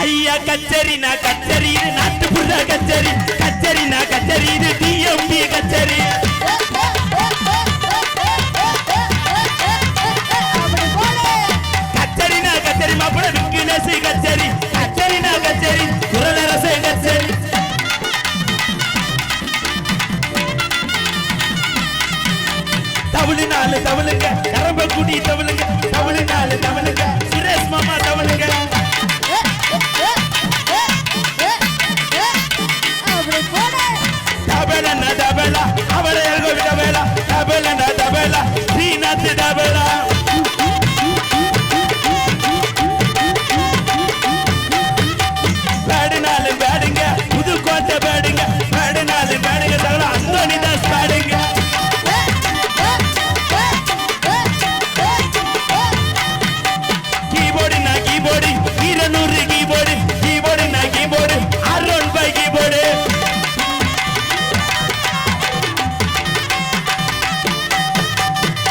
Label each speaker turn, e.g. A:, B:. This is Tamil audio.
A: ஐயா கச்சேரி நான் கச்சேரி இது நாட்டுப்புற கச்சேரி. கச்சேரி நான் கச்சேரி இது டிஎம்பி கச்சேரி. கச்சேரி நான் கச்சேரி மாப்பிட விக்கினேசி கச்சேரி. கச்சேரி நான் கச்சேரி குரலரசே கச்சேரி. தவிழு நாலு தவிழுங்க. கரம்பக்குடி தவிழுங்க. ಡಬಲ ಡಬಲ ಅವರ ಎಲ್ಗೋ ಡಬಲ ಡಬಲ ಡಬಲ ನೀನತ್ ಡಬಲ